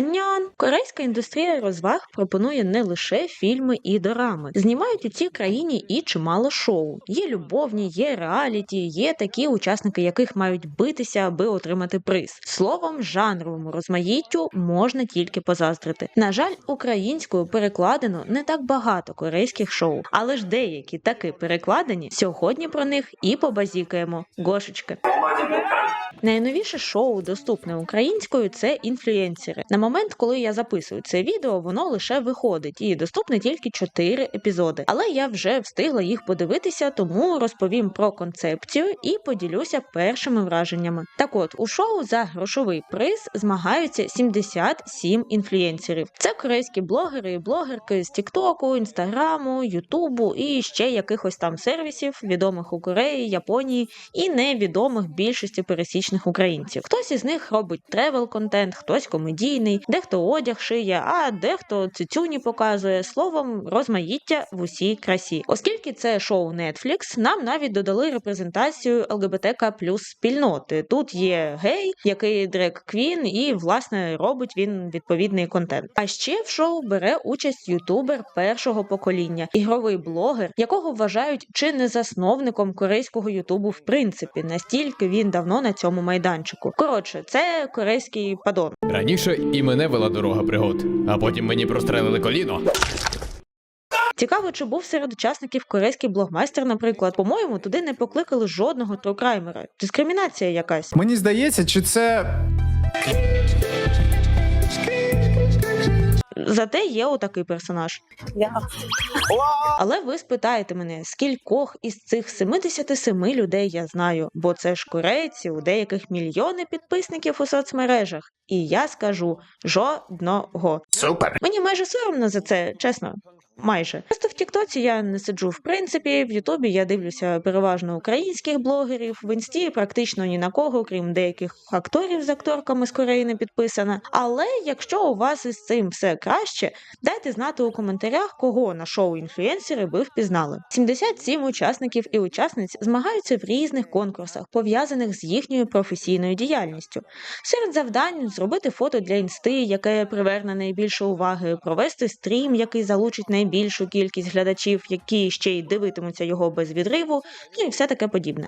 Аньон! Корейська індустрія розваг пропонує не лише фільми і дорами. Знімають у цій країні і чимало шоу. Є любовні, є реаліті, є такі учасники, яких мають битися, аби отримати приз. Словом, жанровому розмаїттю можна тільки позаздрити. На жаль, українською перекладено не так багато корейських шоу, але ж деякі таки перекладені. Сьогодні про них і побазікаємо. Гошечки. Найновіше шоу, доступне українською, це інфлюенсери. На момент, коли я записую це відео, воно лише виходить і доступне тільки 4 епізоди. Але я вже встигла їх подивитися, тому розповім про концепцію і поділюся першими враженнями. Так от у шоу за грошовий приз змагаються 77 інфлюенсерів. Це корейські блогери і блогерки з Тіктоку, Інстаграму, Ютубу і ще якихось там сервісів, відомих у Кореї, Японії і невідомих більшості пересічних українців. Хтось із них робить тревел-контент, хтось комедійний, дехто одяг шиє, а дехто цицюні показує словом розмаїття в усій красі. Оскільки це шоу Netflix, нам навіть додали репрезентацію ЛГБТК плюс спільноти. Тут є гей, який дрек квін, і власне робить він відповідний контент. А ще в шоу бере участь ютубер першого покоління, ігровий блогер, якого вважають чи не засновником корейського ютубу в принципі, настільки він давно на цьому майданчику. Коротше, це корейський падон. Раніше і мене вела дорога пригод, а потім мені прострелили коліно. Цікаво, чи був серед учасників корейський блогмайстер, наприклад. По-моєму, туди не покликали жодного трукраймера. Дискримінація якась. Мені здається, чи це Зате є отакий персонаж. Але ви спитаєте мене, скількох із цих 77 людей я знаю, бо це ж корейці, у деяких мільйони підписників у соцмережах. І я скажу жодного. супер. Мені майже соромно за це, чесно. Майже просто в Тіктоці я не сиджу в принципі. В Ютубі я дивлюся переважно українських блогерів. В інсті практично ні на кого, крім деяких акторів з акторками з Кореї не підписана. Але якщо у вас із цим все краще, дайте знати у коментарях, кого на шоу інфлюенсери ви впізнали. 77 учасників і учасниць змагаються в різних конкурсах, пов'язаних з їхньою професійною діяльністю. Серед завдань зробити фото для інсти, яке приверне найбільше уваги, провести стрім, який залучить найбільшу кількість глядачів, які ще й дивитимуться його без відриву, ну і все таке подібне.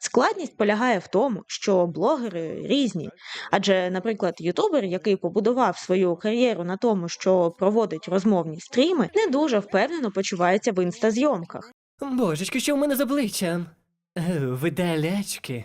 Складність полягає в тому, що блогери різні. Адже, наприклад, ютубер, який побудував свою кар'єру на тому, що проводить розмовні стріми, не дуже впевнено почувається в інстазйомках. Божечки, що в мене з обличчям? Е, Видалячки.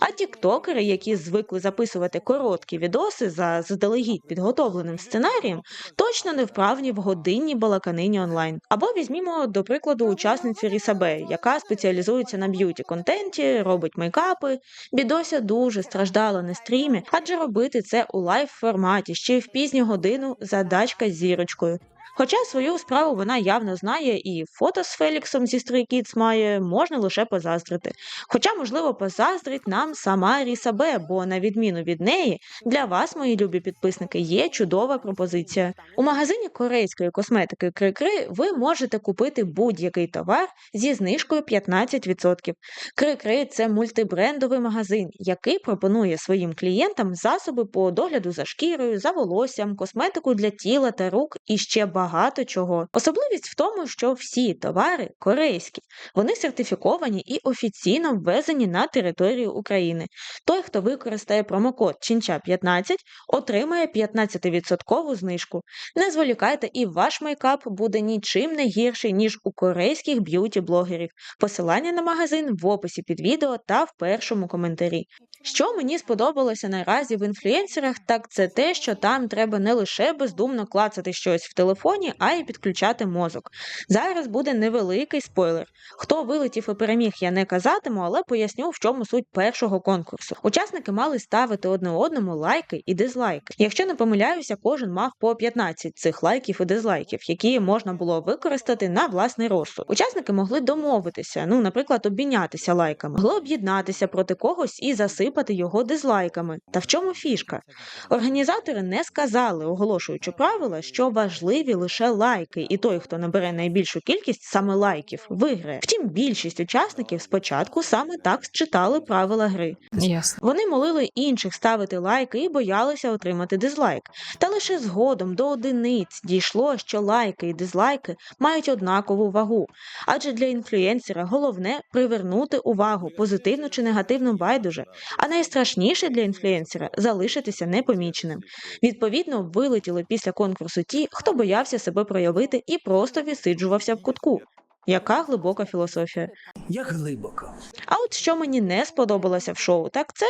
А тіктокери, які звикли записувати короткі відоси за заздалегідь підготовленим сценарієм, точно не вправні в годинній балаканині онлайн. Або візьмімо до прикладу учасницю Рісабе, яка спеціалізується на б'юті контенті, робить мейкапи. Бідося дуже страждала на стрімі, адже робити це у лайв форматі ще в пізню годину задачка з зірочкою. Хоча свою справу вона явно знає і фото з Феліксом зі Kids має, можна лише позаздрити. Хоча, можливо, позаздрить нам сама Рісабе, бо на відміну від неї, для вас, мої любі підписники, є чудова пропозиція. У магазині корейської косметики Крикри ви можете купити будь-який товар зі знижкою 15%. Крикри це мультибрендовий магазин, який пропонує своїм клієнтам засоби по догляду за шкірою, за волоссям, косметику для тіла та рук і ще багато чого. Особливість в тому, що всі товари корейські, вони сертифіковані і офіційно ввезені на територію України. Той, хто використає промокод Чинча15, отримає 15% знижку. Не зволікайте, і ваш мейкап буде нічим не гірший, ніж у корейських б'юті-блогерів. Посилання на магазин в описі під відео та в першому коментарі. Що мені сподобалося наразі в інфлюенсерах, так це те, що там треба не лише бездумно клацати щось в телефоні, а й підключати мозок. Зараз буде невеликий спойлер. Хто вилетів і переміг, я не казатиму, але поясню, в чому суть першого конкурсу. Учасники мали ставити одне одному лайки і дизлайки. Якщо не помиляюся, кожен мав по 15 цих лайків і дизлайків, які можна було використати на власний розсуд. Учасники могли домовитися, ну, наприклад, обмінятися лайками, могли об'єднатися проти когось і засипати засипати його дизлайками. Та в чому фішка? Організатори не сказали, оголошуючи правила, що важливі лише лайки, і той, хто набере найбільшу кількість саме лайків, виграє. Втім, більшість учасників спочатку саме так читали правила гри. Ясно. Вони молили інших ставити лайки і боялися отримати дизлайк. Та лише згодом до одиниць дійшло, що лайки і дизлайки мають однакову вагу. Адже для інфлюєнсера головне привернути увагу, позитивно чи негативно байдуже. А найстрашніше для інфлюєнсера залишитися непоміченим. Відповідно, вилетіли після конкурсу ті, хто боявся себе проявити і просто відсиджувався в кутку. Яка глибока філософія. Як глибоко. А от що мені не сподобалося в шоу, так це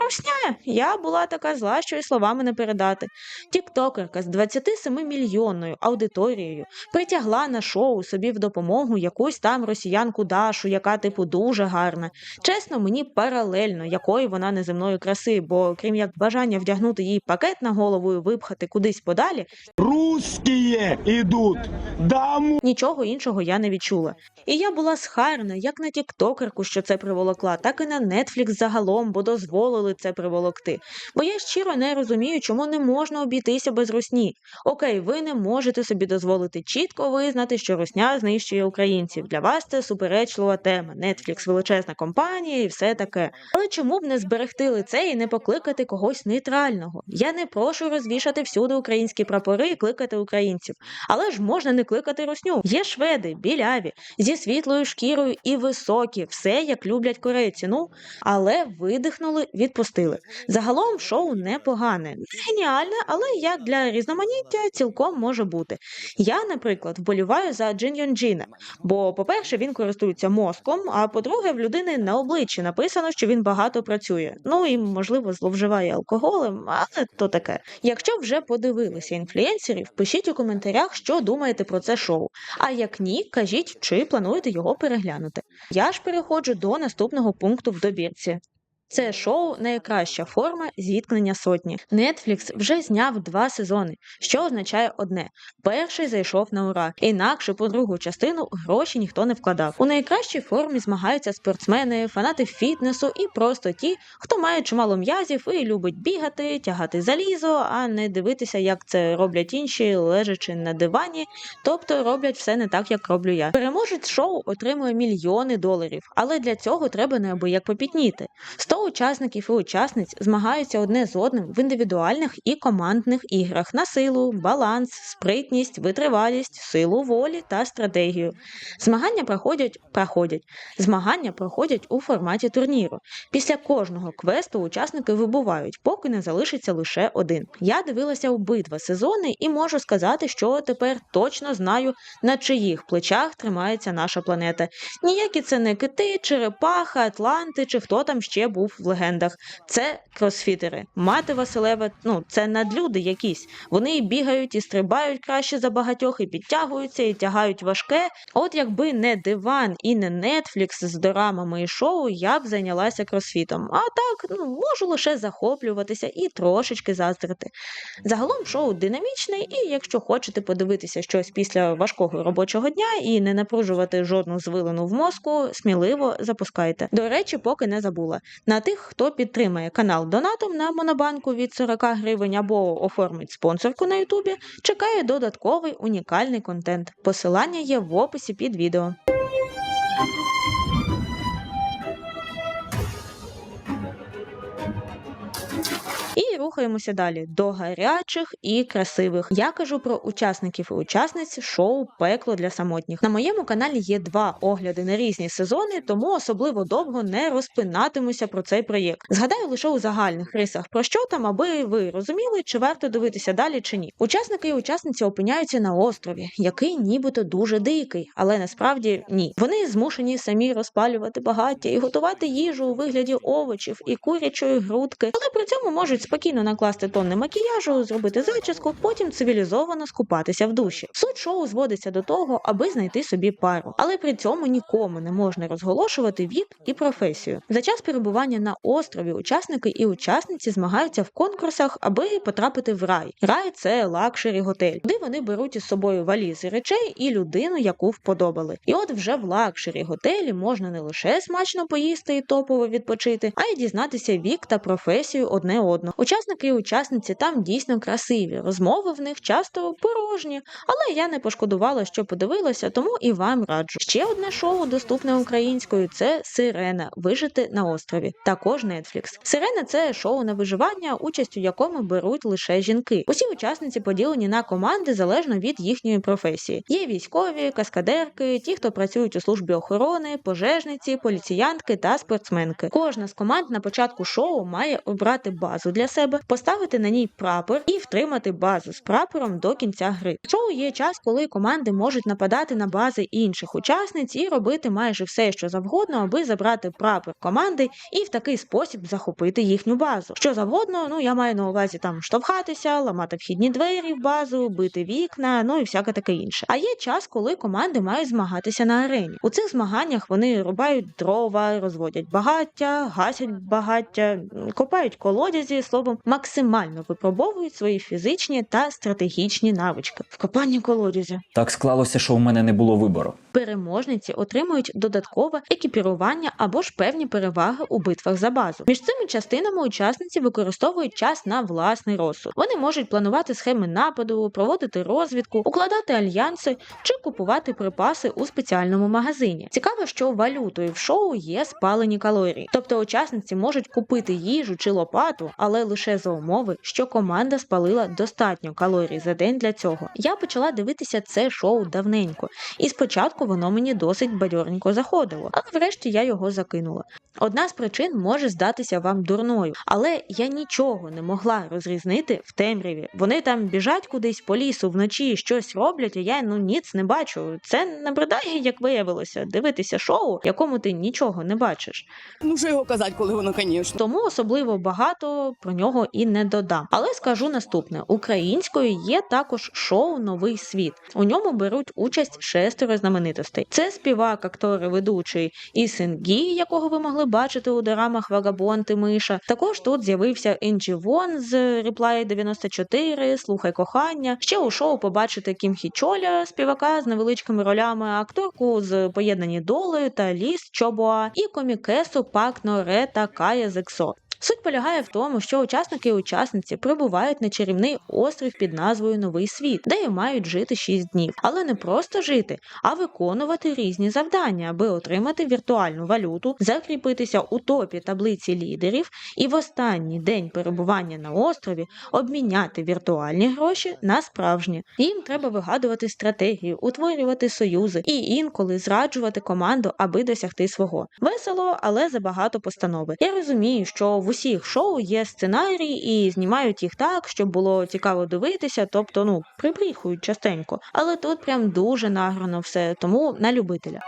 русня. Я була така зла, що і словами не передати. Тіктокерка з 27-мільйонною аудиторією притягла на шоу собі в допомогу якусь там росіянку Дашу, яка типу дуже гарна. Чесно, мені паралельно, якої вона неземної краси, бо крім як бажання вдягнути їй пакет на голову і випхати кудись подалі, Русские идут домой. Нічого іншого я не відчула. І я була схарна як на тіктокерку, що це приволокла, так і на Netflix загалом, бо дозволили це приволокти. Бо я щиро не розумію, чому не можна обійтися без русні. Окей, ви не можете собі дозволити чітко визнати, що русня знищує українців. Для вас це суперечлива тема. Netflix величезна компанія і все таке. Але чому б не зберегти лице і не покликати когось нейтрального? Я не прошу розвішати всюди українські прапори і кликати українців. Але ж можна не кликати русню. Є шведи, біляві, зі світлою шкірою і високі, все як люблять корейці. Ну, але видихнули, відпустили. Загалом шоу непогане, не геніальне, але як для різноманіття цілком може бути. Я, наприклад, вболіваю за Джин Йон Джіна, бо, по-перше, він користується мозком, а по-друге, в людини на обличчі написано, що він багато працює. Ну і, можливо, зловживає алкоголем, але то таке. Якщо вже подивилися інфлюенсерів, пишіть у коментарях, що думаєте про це шоу. А як ні, кажіть, чи плануєте його переглянути. Я ж переходжу до наступного пункту в добірці. Це шоу найкраща форма зіткнення сотні. Netflix вже зняв два сезони, що означає одне: перший зайшов на ура, інакше по другу частину гроші ніхто не вкладав. У найкращій формі змагаються спортсмени, фанати фітнесу і просто ті, хто має чимало м'язів і любить бігати, тягати залізо, а не дивитися, як це роблять інші, лежачи на дивані, тобто роблять все не так, як роблю я. Переможець шоу отримує мільйони доларів, але для цього треба неабияк попітніти. 100 учасників і учасниць змагаються одне з одним в індивідуальних і командних іграх на силу, баланс, спритність, витривалість, силу волі та стратегію. Змагання проходять проходять. Змагання проходять у форматі турніру. Після кожного квесту учасники вибувають, поки не залишиться лише один. Я дивилася обидва сезони і можу сказати, що тепер точно знаю, на чиїх плечах тримається наша планета. Ніякі це не кити, черепаха, атланти чи хто там ще був в легендах. Це кросфітери. Мати Василева, ну це надлюди якісь. Вони бігають, і стрибають краще за багатьох, і підтягуються, і тягають важке. От якби не диван і не Netflix з дорамами і шоу, я б зайнялася кросфітом. А так ну можу лише захоплюватися і трошечки заздрити. Загалом шоу динамічне, і якщо хочете подивитися щось після важкого робочого дня і не напружувати жодну звилину в мозку, сміливо запускайте. До речі, поки не забула. На тих, хто підтримає канал донатом на монобанку від 40 гривень або оформить спонсорку на Ютубі, чекає додатковий унікальний контент. Посилання є в описі під відео. Рухаємося далі до гарячих і красивих. Я кажу про учасників і учасниць шоу Пекло для самотніх. На моєму каналі є два огляди на різні сезони, тому особливо довго не розпинатимуся про цей проєкт. Згадаю лише у загальних рисах про що там, аби ви розуміли, чи варто дивитися далі чи ні. Учасники і учасниці опиняються на острові, який нібито дуже дикий, але насправді ні. Вони змушені самі розпалювати багаття і готувати їжу у вигляді овочів і курячої грудки, але при цьому можуть спокійно спокійно накласти тонни макіяжу, зробити зачіску, потім цивілізовано скупатися в душі. Суть шоу зводиться до того, аби знайти собі пару, але при цьому нікому не можна розголошувати вік і професію. За час перебування на острові учасники і учасниці змагаються в конкурсах, аби потрапити в рай. Рай це лакшері готель, де вони беруть із собою валізи речей і людину, яку вподобали. І от вже в лакшері готелі можна не лише смачно поїсти і топово відпочити, а й дізнатися вік та професію одне одного. Учасники і учасниці там дійсно красиві. Розмови в них часто порожні, але я не пошкодувала, що подивилася, тому і вам раджу. Ще одне шоу доступне українською це Сирена Вижити на острові. Також Netflix. Сирена це шоу на виживання, участь у якому беруть лише жінки. Усі учасниці поділені на команди залежно від їхньої професії. Є військові, каскадерки, ті, хто працюють у службі охорони, пожежниці, поліціянтки та спортсменки. Кожна з команд на початку шоу має обрати базу для себе, поставити на ній прапор і втримати базу з прапором до кінця гри. Шоу є час, коли команди можуть нападати на бази інших учасниць і робити майже все, що завгодно, аби забрати прапор команди і в такий спосіб захопити їхню базу. Що завгодно, ну я маю на увазі там штовхатися, ламати вхідні двері в базу, бити вікна, ну і всяке таке інше. А є час, коли команди мають змагатися на арені. У цих змаганнях вони рубають дрова, розводять багаття, гасять багаття, копають колодязі, словом, максимально випробовують свої фізичні та стратегічні навички в копанні колодязя. Так склалося, що у мене не було вибору. Переможниці отримують додаткове екіпірування або ж певні переваги у битвах за базу. Між цими частинами учасниці використовують час на власний розсуд. Вони можуть планувати схеми нападу, проводити розвідку, укладати альянси чи купувати припаси у спеціальному магазині. Цікаво, що валютою в шоу є спалені калорії, тобто учасниці можуть купити їжу чи лопату, але лише за умови, що команда спалила достатньо калорій за день для цього. Я почала дивитися це шоу давненько, і спочатку воно мені досить бадьорненько заходило, але врешті я його закинула. Одна з причин може здатися вам дурною, але я нічого не могла розрізнити в темряві. Вони там біжать кудись по лісу вночі, щось роблять, а я ну ніц не бачу. Це набридає, як виявилося, дивитися шоу, якому ти нічого не бачиш. Ну, що його казати, коли воно, звісно. Тому особливо багато про нього і не додам. Але скажу наступне: українською є також шоу Новий світ. У ньому беруть участь шестеро знаменитостей. Це співак, актор і ведучий Ісен Гі, якого ви могли бачити у дорамах Вагабонт і Миша. Також тут з'явився Інджі Вон з Reply 94, Слухай кохання. Ще у шоу побачите Кім Хі Чоля, співака з невеличкими ролями, акторку з поєднані долею та Ліс Чобоа і комікесу Пак Норе та Кая Зексо. Суть полягає в тому, що учасники і учасниці прибувають на чарівний острів під назвою Новий світ, де й мають жити 6 днів, але не просто жити, а виконувати різні завдання, аби отримати віртуальну валюту, закріпитися у топі таблиці лідерів і в останній день перебування на острові обміняти віртуальні гроші на справжні. Їм треба вигадувати стратегію, утворювати союзи і інколи зраджувати команду, аби досягти свого. Весело, але забагато постанови. Я розумію, що в усіх шоу є сценарії і знімають їх так, щоб було цікаво дивитися, тобто ну прибріхують частенько. Але тут прям дуже награно все, тому на любителя.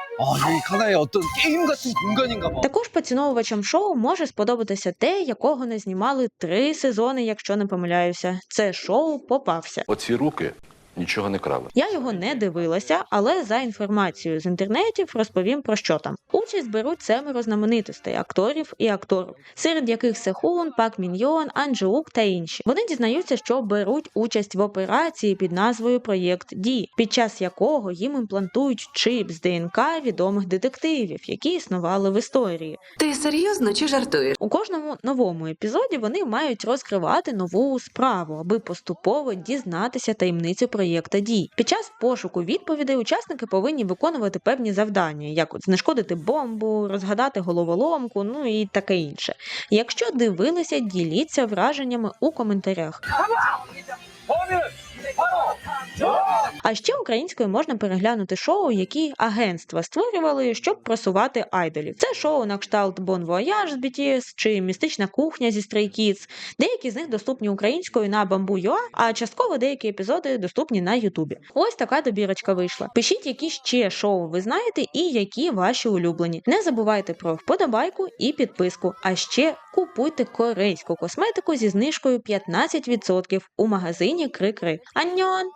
Також поціновувачам шоу може сподобатися те, якого не знімали три сезони, якщо не помиляюся. Це шоу попався. Оці руки нічого не крали. Я його не дивилася, але за інформацією з інтернетів розповім про що там. Участь беруть семеро знаменитостей, акторів і акторів, серед яких Сехун, Пак Міньйон, Анджеук та інші. Вони дізнаються, що беруть участь в операції під назвою Проєкт Ді, під час якого їм імплантують чип з ДНК відомих детективів, які існували в історії. Ти серйозно чи жартуєш? У кожному новому епізоді вони мають розкривати нову справу, аби поступово дізнатися таємницю проєкта дій. Під час пошуку відповідей учасники повинні виконувати певні завдання, як знешкодити бомбу, розгадати головоломку, ну і таке інше. Якщо дивилися, діліться враженнями у коментарях. А ще українською можна переглянути шоу, які агентства створювали, щоб просувати айдолів. Це шоу на кшталт Bon Voyage з BTS чи Містична кухня зі Stray Kids. Деякі з них доступні українською на Bamboo.ua, а частково деякі епізоди доступні на Ютубі. Ось така добірочка вийшла. Пишіть, які ще шоу ви знаєте і які ваші улюблені. Не забувайте про вподобайку і підписку. А ще купуйте корейську косметику зі знижкою 15% у магазині Крикри. Аньон!